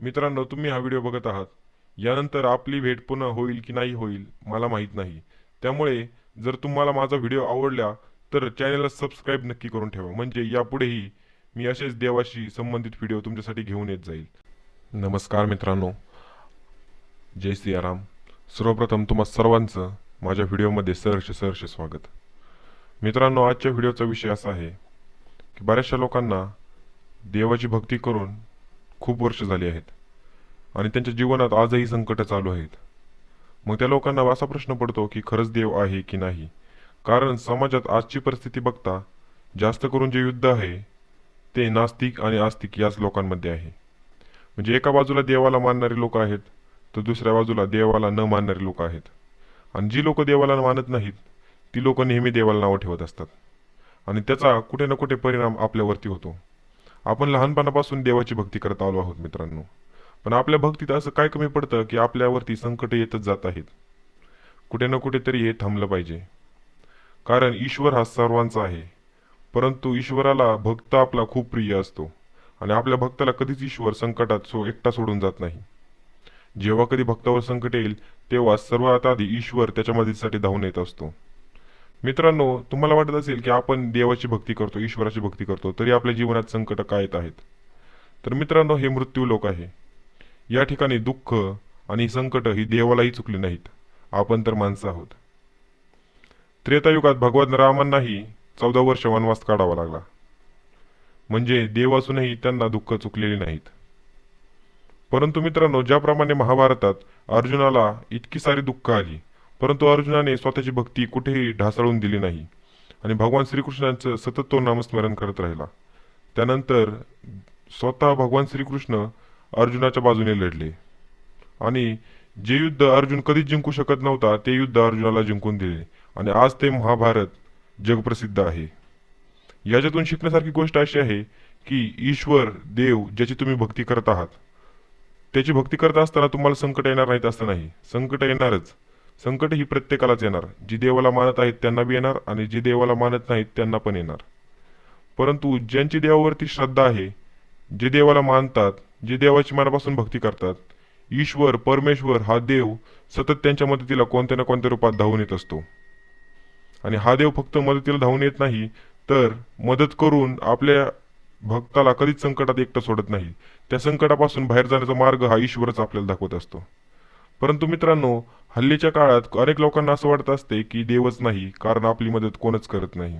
मित्रांनो तुम्ही हा व्हिडिओ बघत आहात. यानंतर आपली भेट पुन्हा होईल की नाही होईल मला माहीत नाही. त्यामुळे जर तुम्हाला माझा व्हिडिओ आवडला तर चॅनलला सबस्क्राईब नक्की करून ठेवा. म्हणजे यापुढेही मी असेच देवाशी संबंधित व्हिडिओ तुमच्यासाठी घेऊन येत जाईल. नमस्कार मित्रांनो. जय सियाराम. सर्वप्रथम तुम्हा सर्वांचं माझ्या व्हिडिओमध्ये सहर्ष सहर्ष स्वागत. मित्रांनो आजच्या व्हिडिओचा विषय असा आहे की बऱ्याचशा लोकांना देवाची भक्ती करून खूप वर्ष झाली आहेत. आणि त्यांच्या जीवनात आजही संकट चालू आहेत. मग त्या लोकांना असा प्रश्न पडतो की खरंच देव आहे की नाही? कारण समाजात आजची परिस्थिती बघता जास्त करून जे युद्ध आहे ते नास्तिक आणि आस्तिक याच लोकांमध्ये आहे. म्हणजे एका बाजूला देवाला मानणारी लोक आहेत तर दुसऱ्या बाजूला देवाला न मानणारी लोक आहेत. आणि जी लोक देवाला मानत नाहीत ती लोक नेहमी देवाला नावं ठेवत असतात. आणि त्याचा कुठे ना कुठे परिणाम आपल्यावरती होतो. आपण लहानपणापासून देवाची भक्ती करत आलो आहोत मित्रांनो. पण आपल्या भक्तीत असं काय कमी पडतं की आपल्यावरती संकट येतच जात आहेत? कुठे ना कुठेतरी हे थांबलं पाहिजे. कारण ईश्वर हा सर्वांचा आहे. परंतु ईश्वराला भक्त आपला खूप प्रिय असतो. आणि आपल्या भक्ताला कधीच ईश्वर संकटात सो एकटा सोडून जात नाही. जेव्हा कधी भक्तावर संकट येईल तेव्हा सर्वात आधी ईश्वर त्याच्या मदतीसाठी धावून येत असतो. मित्रांनो तुम्हाला वाटत असेल की आपण देवाची भक्ती करतो ईश्वराची भक्ती करतो तरी आपल्या जीवनात संकट काय येत आहेत. तर मित्रांनो हे मृत्यू लोक आहे. या ठिकाणी दुःख आणि संकट ही देवालाही चुकली नाहीत. आपण तर माणसं आहोत. त्रेतायुगात भगवान रामांनाही चौदा वर्ष वनवास काढावा लागला. म्हणजे देव असूनही त्यांना दुःख चुकलेली नाहीत. परंतु मित्रांनो ज्याप्रमाणे महाभारतात अर्जुनाला इतकी सारी दुःख आली परंतु अर्जुनाने स्वतःची भक्ती कुठेही ढासळून दिली नाही. आणि भगवान श्रीकृष्णांचं सतत तो नामस्मरण करत राहिला. त्यानंतर स्वतः भगवान श्रीकृष्ण अर्जुनाच्या बाजूने लढले. आणि जे युद्ध अर्जुन कधीच जिंकू शकत नव्हता ते युद्ध अर्जुनाला जिंकून दिले. आणि आज ते महाभारत जगप्रसिद्ध आहे. याच्यातून शिकण्यासारखी गोष्ट अशी आहे की ईश्वर देव ज्याची तुम्ही भक्ती करत आहात त्याची भक्ती करत असताना तुम्हाला संकट येणार नाहीत असं नाही. संकट येणारच. संकट ही प्रत्येकालाच येणार. जी देवाला मानत आहेत त्यांना बी येणार आणि जी देवाला मानत नाहीत त्यांना पण येणार. परंतु ज्यांची देवावरती श्रद्धा आहे जे देवाला मानतात जे देवाची मनापासून भक्ती करतात ईश्वर परमेश्वर हा देव सतत त्यांच्या मदतीला कोणत्या ना कोणत्या रूपात धावून येत असतो. आणि हा देव फक्त मदतीला धावून येत नाही तर मदत करून आपल्या भक्ताला कधीच संकटात एकटं सोडत नाही. त्या संकटापासून बाहेर जाण्याचा मार्ग हा ईश्वरच आपल्याला दाखवत असतो. परंतु मित्रांनो हल्लीच्या काळात अनेक लोकांना असं वाटत असते की देवच नाही कारण आपली मदत कोणच करत नाही.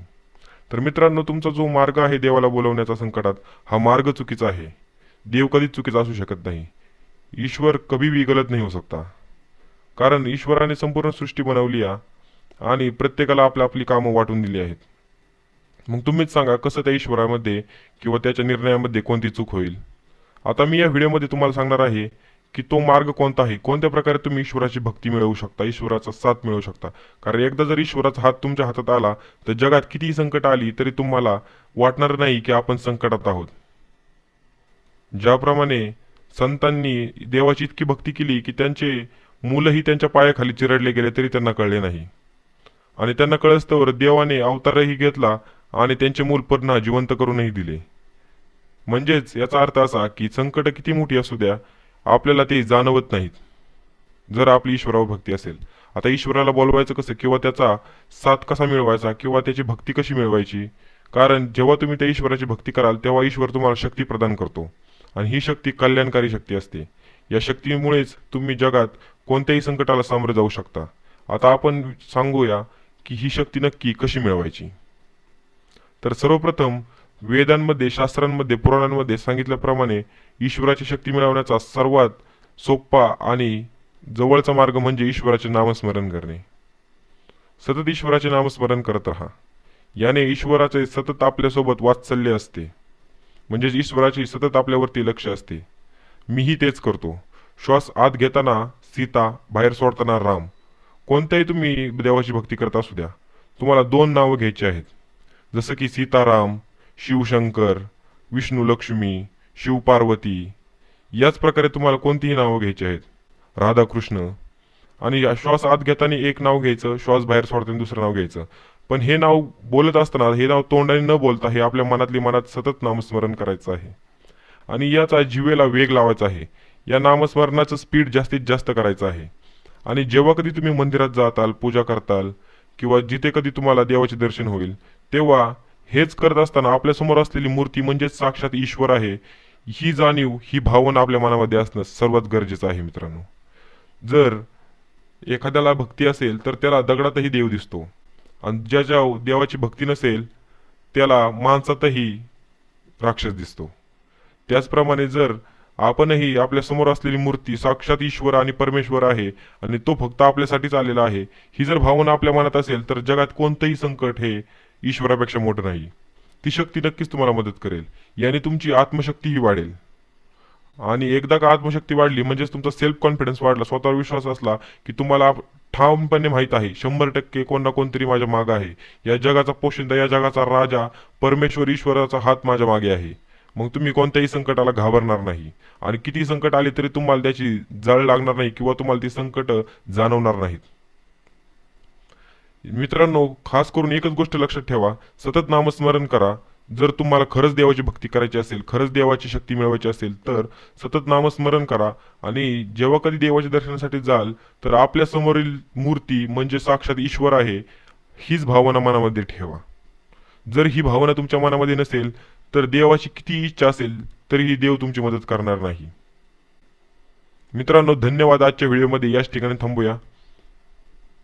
तर मित्रांनो तुमचा जो मार्ग आहे देवाला बोलवण्याचा संकटात हा मार्ग चुकीचा आहे. देव कधीच चुकीचा असू शकत नाही. ईश्वर कभी भी गलत नाही होऊ शकता. कारण ईश्वराने संपूर्ण सृष्टी बनवली आहे आणि प्रत्येकाला आपल्या आपली कामं वाटून दिली आहेत. मग तुम्हीच सांगा कसं त्या ईश्वरामध्ये किंवा त्याच्या निर्णयामध्ये कोणती चूक होईल? आता मी या व्हिडिओमध्ये तुम्हाला सांगणार आहे की तो मार्ग कोणता आहे? कोणत्या प्रकारे तुम्ही ईश्वराची भक्ती मिळवू शकता? ईश्वराचा साथ मिळवू शकता? कारण एकदा जर ईश्वराचा हात तुमच्या हातात आला तर जगात कितीही संकट आली तरी तुम्हाला वाटणार नाही की आपण संकटात आहोत. ज्याप्रमाणे संतांनी देवाची इतकी भक्ती केली की त्यांचे मुलंही त्यांच्या पायाखाली चिरडले गेले तरी त्यांना कळले नाही. आणि त्यांना कळस्तवर देवाने अवतारही घेतला आणि त्यांचे मूल पुन्हा जिवंत करूनही दिले. म्हणजेच याचा अर्थ असा की संकट किती मोठी असू द्या आपल्याला ते जाणवत नाहीत. जर आपली ईश्वरावर भक्ती असेल आता ईश्वराला बोलवायचं कसं? किंवा त्याचा साथ कसा मिळवायचा? किंवा त्याची भक्ती कशी मिळवायची? कारण जेव्हा तुम्ही त्या ईश्वराची भक्ती कराल तेव्हा ईश्वर तुम्हाला शक्ती प्रदान करतो. आणि ही शक्ती कल्याणकारी शक्ती असते. या शक्तीमुळेच तुम्ही जगात कोणत्याही संकटाला सामोरे जाऊ शकता. आता आपण सांगूया की ही शक्ती नक्की कशी मिळवायची? तर सर्वप्रथम वेदांमध्ये शास्त्रांमध्ये पुराणांमध्ये सांगितल्याप्रमाणे ईश्वराची शक्ती मिळवण्याचा सर्वात सोपा आणि जवळचा मार्ग म्हणजे ईश्वराचे नामस्मरण करणे. सतत ईश्वराचे नामस्मरण करत राहा. याने ईश्वराचे सतत आपल्यासोबत वात्सल्य असते. म्हणजेच ईश्वराची सतत आपल्यावरती लक्ष असते. मीही तेच करतो. श्वास आत घेताना सीता बाहेर सोडताना राम. कोणत्याही तुम्ही देवाची भक्ती करत असू द्या. तुम्हाला दोन नावं घ्यायची आहेत. जसं की सीताराम शिवशंकर विष्णुलक्ष्मी शिवपार्वती याच प्रकारे तुम्हाला कोणतीही नावं घ्यायची आहेत. राधाकृष्ण. आणि या श्वास आत घेताना एक नाव घ्यायचं श्वास बाहेर सोडताना दुसरं नाव घ्यायचं. पण हे नाव बोलत असताना हे नाव तोंडाने न बोलता हे आपल्या मनातली मनात सतत नामस्मरण करायचं आहे. आणि याचा जीवेला वेग लावायचा आहे. या नामस्मरणाचं स्पीड जास्तीत जास्त करायचं आहे. आणि जेव्हा कधी तुम्ही मंदिरात जाताल पूजा करताल किंवा जिथे कधी तुम्हाला देवाचे दर्शन होईल तेव्हा हेच करत असताना आपल्यासमोर असलेली मूर्ती म्हणजेच साक्षात ईश्वर आहे. ही जाणीव ही भावना आपल्या मनामध्ये असणं सर्वात गरजेचं आहे मित्रांनो. जर एखाद्याला भक्ती असेल तर त्याला दगडातही देव दिसतो. आणि ज्याच्या देवाची भक्ती नसेल त्याला माणसातही राक्षस दिसतो. त्याचप्रमाणे जर आपणही आपल्यासमोर असलेली मूर्ती साक्षात ईश्वर आणि परमेश्वर आहे आणि तो फक्त आपल्यासाठीच आलेला आहे ही जर भावना आपल्या मनात असेल तर जगात कोणतंही संकट हे ईश्वरापेक्षा मोठं नाही. ती शक्ती नक्कीच तुम्हाला मदत करेल. याने तुमची आत्मशक्तीही वाढेल. आणि एकदा का आत्मशक्ती वाढली म्हणजेच तुमचा सेल्फ कॉन्फिडन्स वाढला स्वतःवर विश्वास असला की तुम्हाला ठामपणे माहीत आहे शंभर टक्के कोण ना कोणतरी माझ्या मागे आहे. या जगाचा पोशिंदा या जगाचा राजा परमेश्वर ईश्वराचा हात माझ्या मागे आहे. मग तुम्ही कोणत्याही संकटाला घाबरणार नाही. आणि किती संकट आले तरी तुम्हाला त्याची जळ लागणार नाही किंवा तुम्हाला ती संकट जाणवणार नाहीत. मित्रांनो खास करून एकच गोष्ट लक्षात ठेवा. सतत नामस्मरण करा. जर तुम्हाला खरंच देवाची भक्ती करायची असेल खरंच देवाची शक्ती मिळवायची असेल तर सतत नामस्मरण करा. आणि जेव्हा कधी देवाच्या दर्शनासाठी जाल तर आपल्या समोरील मूर्ती म्हणजे साक्षात ईश्वर आहे हीच भावना मनामध्ये ठेवा. जर ही भावना तुमच्या मनामध्ये नसेल तर देवाची किती इच्छा असेल तरीही देव तुमची मदत करणार नाही. मित्रांनो धन्यवाद आजच्या व्हिडिओमध्ये. याच ठिकाणी थांबूया.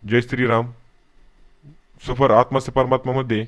जय श्रीराम. सफर आत्मा से परमात्मामध्ये